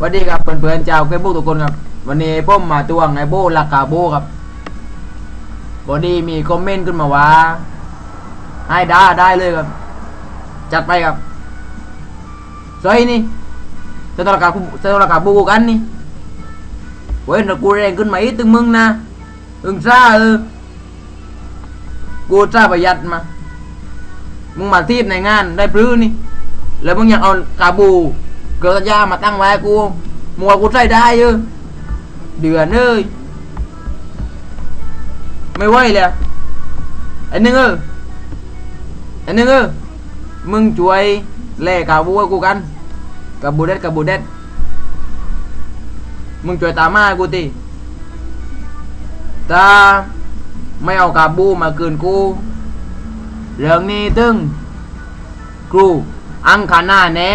สวัสดีครับเพื่อนๆเจ้าเฟซบุ๊กทุกคนครับ วันนี้ผมมาตวงไอโบลักกาโบครับบอดีมีคอมเมนต์ขึ้นมาว่าให้ได้ได้เลยครับ จัดไปครับสวยนี่จะต้องราคาจะต้องราคาบูกันนี่เว้ยกูแรงขึ้นมาอีกตึงมึงนะอึงซ่าเออกูซ่าประหยัดมามึงมาทีบในงานได้ปลื้อนี่ แล้วมึงอยากเอากาบู เกิดยามาตั้งไว้กูมัวกูใส่ได้ยอะเดือนเอ้ยไม่ไหวเลยอะไอ้นึงเออไอ้นึงเออมึงช่วยแล่กาบูให้กูกันกาบูเด็ดกาบูเด็ดมึงช่วยตามมากูตีถ้าไม่เอากาบูมาคืนกู เรื่องนี้ตึงครูอังคาหน้าแน่